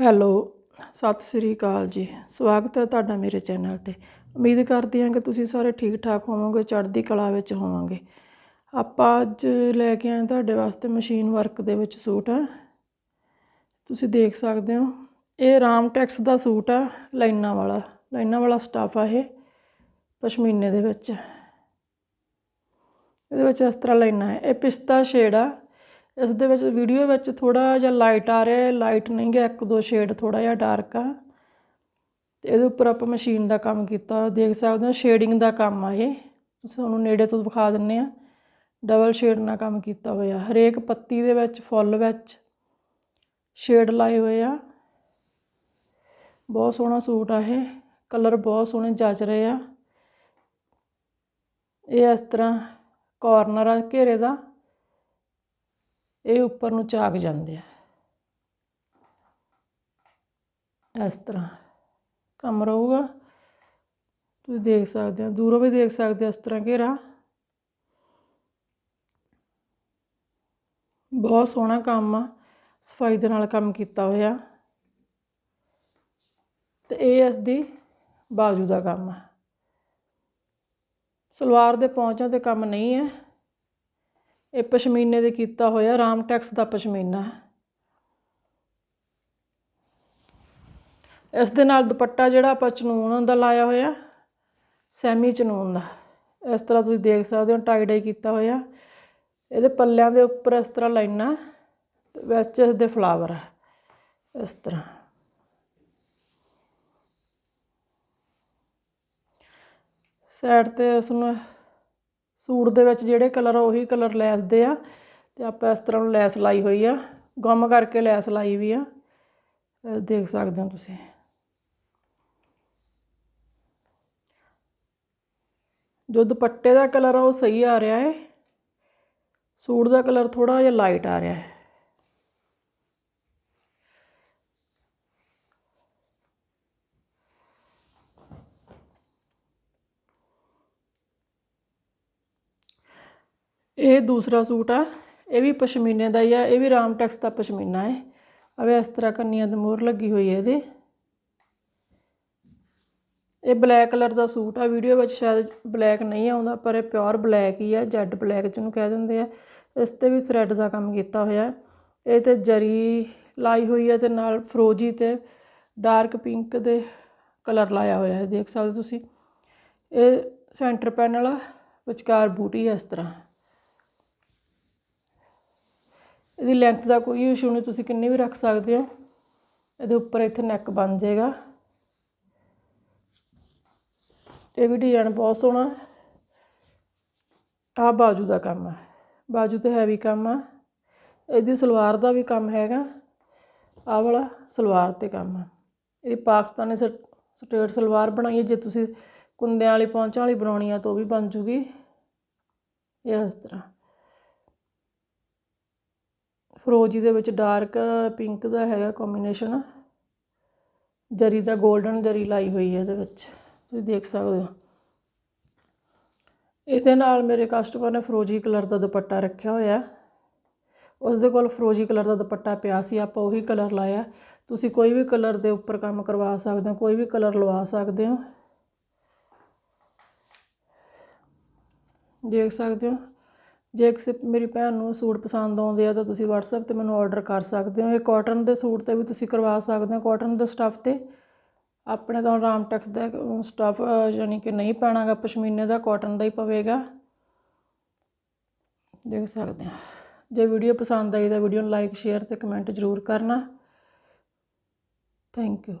Hello, Sat Sri ਅਕਾਲ ਜੀ। ਸਵਾਗਤ ਹੈ ਤੁਹਾਡਾ ਮੇਰੇ ਚੈਨਲ ਤੇ। ਉਮੀਦ ਕਰਦੀ ਹਾਂ ਕਿ ਤੁਸੀਂ ਸਾਰੇ ਠੀਕ ਠਾਕ ਹੋਵੋਗੇ, ਚੜ੍ਹਦੀ ਕਲਾ ਵਿੱਚ ਹੋਵੋਗੇ। ਆਪਾਂ ਅੱਜ ਲੈ ਕੇ ਆਏ ਤੁਹਾਡੇ ਵਾਸਤੇ ਮਸ਼ੀਨ ਵਰਕ ਦੇ ਵਿੱਚ ਸੂਟ। ਆ ਤੁਸੀਂ ਦੇਖ ਸਕਦੇ ਹੋ, ਇਹ ਰਾਮ ਟੈਕਸ ਦਾ ਸੂਟ ਆ, ਲਾਈਨਾਂ ਵਾਲਾ। ਲਾਈਨਾਂ ਵਾਲਾ ਸਟਾਫ ਆ ਇਹ, ਪਸ਼ਮੀਨੇ ਦੇ ਵਿੱਚ। ਇਹਦੇ ਵਿੱਚ ਇਸ ਤਰ੍ਹਾਂ ਲਾਈਨਾਂ ਹੈ। ਇਹ ਪਿਸਤਾ ਸ਼ੇਡ ਆ। ਇਸ ਦੇ ਵਿੱਚ ਵੀਡੀਓ ਵਿੱਚ ਥੋੜਾ ਜਿਹਾ ਲਾਈਟ ਆ ਰਿਹਾ ਲਾਈਟ ਨਹੀਂ ਗਿਆ, ਇੱਕ ਦੋ ਸ਼ੇਡ ਥੋੜਾ ਜਿਹਾ ਡਾਰਕ ਆ। ਤੇ ਇਹਦੇ ਉੱਪਰ ਆਪਾਂ ਮਸ਼ੀਨ ਦਾ ਕੰਮ ਕੀਤਾ। ਦੇਖ ਸਕਦੇ ਹੋ ਸ਼ੇਡਿੰਗ ਦਾ ਕੰਮ ਆ ਇਹ। ਤੁਹਾਨੂੰ ਨੇੜੇ ਤੋਂ ਦਿਖਾ ਦਿੰਨੇ ਆ। ਡਬਲ ਸ਼ੇਡ ਨਾਲ ਕੰਮ ਕੀਤਾ ਹੋਇਆ। ਹਰੇਕ ਪੱਤੀ ਦੇ ਵਿੱਚ, ਫੁੱਲ ਵਿੱਚ ਸ਼ੇਡ ਲਾਏ ਹੋਏ ਆ। ਬਹੁਤ ਸੋਹਣਾ ਸੂਟ ਆ ਇਹ। ਕਲਰ ਬਹੁਤ ਸੋਹਣੇ ਜੱਚ ਰਹੇ ਆ। ਇਹ ਇਸ ਤਰ੍ਹਾਂ ਕਾਰਨਰ ਆ ਘੇਰੇ ਦਾ। ਇਹ ਉੱਪਰ ਨੂੰ ਝਾਕ ਜਾਂਦੇ ਆ। ਇਸ ਤਰ੍ਹਾਂ ਕੰਮ ਰਹੂਗਾ। ਤੁਸੀਂ ਦੇਖ ਸਕਦੇ ਹੋ, ਦੂਰੋਂ ਵੀ ਦੇਖ ਸਕਦੇ ਹੋ ਇਸ ਤਰ੍ਹਾਂ ਘੇਰਾ। ਬਹੁਤ ਸੋਹਣਾ ਕੰਮ ਆ, ਸਫ਼ਾਈ ਦੇ ਨਾਲ ਕੰਮ ਕੀਤਾ ਹੋਇਆ। ਤੇ ਇਹ ਇਸ ਦੀ ਬਾਜੂ ਦਾ ਕੰਮ ਆ। ਸਲਵਾਰ ਦੇ ਪਹੁੰਚਾਂ ਤੇ ਕੰਮ ਨਹੀਂ ਹੈ। ਇਹ ਪਸ਼ਮੀਨੇ ਦੇ ਕੀਤਾ ਹੋਇਆ ਰਾਮ ਟੈਕਸ ਦਾ ਪਸ਼ਮੀਨਾ ਹੈ। ਇਸ ਦੇ ਨਾਲ ਦੁਪੱਟਾ ਜਿਹੜਾ ਆਪਾਂ ਚਨੂਨ ਦਾ ਲਾਇਆ ਹੋਇਆ, ਸੈਮੀ ਚਨੂਨ ਦਾ। ਇਸ ਤਰ੍ਹਾਂ ਤੁਸੀਂ ਦੇਖ ਸਕਦੇ ਹੋ, ਟਾਈ ਡਾਈ ਕੀਤਾ ਹੋਇਆ। ਇਹਦੇ ਪੱਲਿਆਂ ਦੇ ਉੱਪਰ ਇਸ ਤਰ੍ਹਾਂ ਲਾਈਨਾਂ, ਤੇ ਵਿੱਚ ਇਸ ਦੇ ਫਲਾਵਰ ਹੈ। ਇਸ ਤਰ੍ਹਾਂ। ਸਾਈਡ ਤੇ ਉਸ ਨੂੰ ਸੂਟ ਦੇ ਵਿੱਚ ਜਿਹੜੇ ਕਲਰ ਆ, ਉਹੀ ਕਲਰ ਲੈਸ ਦੇ ਆ ਤੇ ਆਪਾਂ ਇਸ ਤਰ੍ਹਾਂ ਨੂੰ ਲੈਸ ਲਾਈ ਹੋਈ ਆ। ਗੁੰਮ ਕਰਕੇ ਲੈਸ ਲਾਈ ਵੀ ਆ। ਦੇਖ ਸਕਦੇ ਹੋ ਤੁਸੀਂ। ਜੋ ਦੁਪੱਟੇ ਦਾ ਕਲਰ ਆ, ਉਹ ਸਹੀ ਆ ਰਿਹਾ ਹੈ ਸੂਟ ਦਾ ਕਲਰ ਥੋੜਾ ਜਿਹਾ ਲਾਈਟ ਆ ਰਿਹਾ ਹੈ ਇਹ ਦੂਸਰਾ ਸੂਟ ਆ। ਇਹ ਵੀ ਪਸ਼ਮੀਨੇ ਦਾ ਹੀ ਆ। ਇਹ ਵੀ ਰਾਮ ਟੈਕਸ ਦਾ ਪਸ਼ਮੀਨਾ ਹੈ। ਅਵੇ ਇਸ ਤਰ੍ਹਾਂ ਕੰਨੀਆਂ ਤੇ ਮੋਹਰ ਲੱਗੀ ਹੋਈ ਹੈ ਇਹਦੇ। ਇਹ ਬਲੈਕ ਕਲਰ ਦਾ ਸੂਟ ਆ। ਵੀਡੀਓ ਵਿੱਚ ਸ਼ਾਇਦ ਬਲੈਕ ਨਹੀਂ ਆਉਂਦਾ, ਪਰ ਇਹ ਪਿਓਰ ਬਲੈਕ ਹੀ ਆ। ਜੈਡ ਬਲੈਕ ਜਿਹਨੂੰ ਕਹਿ ਦਿੰਦੇ ਆ। ਇਸ ਤੇ ਵੀ ਥਰੈਡ ਦਾ ਕੰਮ ਕੀਤਾ ਹੋਇਆ। ਇਹ ਤੇ ਜਰੀ ਲਾਈ ਹੋਈ ਹੈ ਤੇ ਨਾਲ ਫਰੋਜੀ ਤੇ ਡਾਰਕ ਪਿੰਕ ਦੇ ਕਲਰ ਲਾਇਆ ਹੋਇਆ ਹੈ। ਦੇਖ ਸਕਦੇ ਤੁਸੀਂ। ਇਹ ਸੈਂਟਰ ਪੈਨਲ ਆ। ਵਿਚਕਾਰ ਬੂਟੀ ਹੈ ਇਸ ਤਰ੍ਹਾਂ। ਇਹਦੀ ਲੈਂਥ ਦਾ ਕੋਈ ਇਸ਼ੂ ਨਹੀਂ, ਤੁਸੀਂ ਕਿੰਨੀ ਵੀ ਰੱਖ ਸਕਦੇ ਹੋ। ਇਹਦੇ ਉੱਪਰ ਇੱਥੇ ਨੈਕ ਬਣ ਜਾਏਗਾ। ਇਹ ਵੀ ਡਿਜ਼ਾਈਨ ਬਹੁਤ ਸੋਹਣਾ ਆ ਬਾਜੂ ਦਾ ਕੰਮ ਆ ਬਾਜੂ ਤੇ ਹੈਵੀ ਕੰਮ ਆ ਇਹਦੀ ਸਲਵਾਰ ਦਾ ਵੀ ਕੰਮ ਹੈਗਾ। ਆਹ ਵਾਲਾ ਸਲਵਾਰ ਤੇ ਕੰਮ ਆ ਇਹ ਪਾਕਿਸਤਾਨੀ ਸਟੇਟ ਸਲਵਾਰ ਬਣਾਈ ਹੈ। ਜੇ ਤੁਸੀਂ ਕੁੰਦਿਆਂ ਵਾਲੀ ਪੌਂਚਾਂ ਵਾਲੀ ਬਣਾਉਣੀ ਆ ਤਾਂ ਉਹ ਵੀ ਬਣ ਜੂਗੀ। ਇਹ ਇਸ ਤਰ੍ਹਾਂ। ਫਰੋਜੀ ਦੇ ਵਿੱਚ ਡਾਰਕ ਪਿੰਕ ਦਾ ਹੈਗਾ ਕੰਬੀਨੇਸ਼ਨ ਜਰੀ ਦਾ 골ਡਨ ਜਰੀ ਲਾਈ ਹੋਈ ਹੈ ਇਹਦੇ ਵਿੱਚ। ਤੁਸੀਂ ਦੇਖ ਸਕਦੇ ਹੋ। ਇਹਦੇ ਨਾਲ ਮੇਰੇ ਕਸਟਮਰ ਨੇ ਫਰੋਜੀ ਕਲਰ ਦਾ ਦੁਪੱਟਾ ਰੱਖਿਆ ਹੋਇਆ। ਉਸ ਦੇ ਕੋਲ ਫਰੋਜੀ ਕਲਰ ਦਾ ਦੁਪੱਟਾ ਪਿਆ ਸੀ। ਆਪਾਂ ਉਹੀ ਕਲਰ ਲਾਇਆ। ਤੁਸੀਂ ਕੋਈ ਵੀ ਕਲਰ ਦੇ ਉੱਪਰ ਕੰਮ ਕਰਵਾ ਸਕਦੇ ਹੋ। ਕੋਈ ਵੀ ਕਲਰ ਲਵਾ ਸਕਦੇ ਹੋ। ਦੇਖ ਸਕਦੇ ਹੋ। ਜੇ ਕਿਸੇ ਮੇਰੀ ਭੈਣ ਨੂੰ ਸੂਟ ਪਸੰਦ ਆਉਂਦੇ ਆ ਤਾਂ ਤੁਸੀਂ WhatsApp ਤੇ ਮੈਨੂੰ ਆਰਡਰ ਕਰ ਸਕਦੇ ਹੋ। ਇਹ ਕਾਟਨ ਦੇ ਸੂਟ ਤੇ ਵੀ ਤੁਸੀਂ ਕਰਵਾ ਸਕਦੇ ਹੋ। ਕਾਟਨ ਦੇ ਸਟੱਫ ਤੇ ਆਪਣੇ ਤਾਂ ਰਾਮਟੈਕਸ ਦਾ ਸਟੱਫ ਯਾਨੀ ਕਿ ਨਹੀਂ ਪੈਣਾਗਾ, ਪਸ਼ਮੀਨੇ ਦਾ ਕਾਟਨ ਦਾ ਹੀ ਪਵੇਗਾ। ਦੇਖ ਸਕਦੇ ਆ ਜੇ ਵੀਡੀਓ ਪਸੰਦ ਆਈ ਤਾਂ ਵੀਡੀਓ ਨੂੰ ਲਾਈਕ ਸ਼ੇਅਰ ਤੇ ਕਮੈਂਟ ਜ਼ਰੂਰ ਕਰਨਾ। Thank you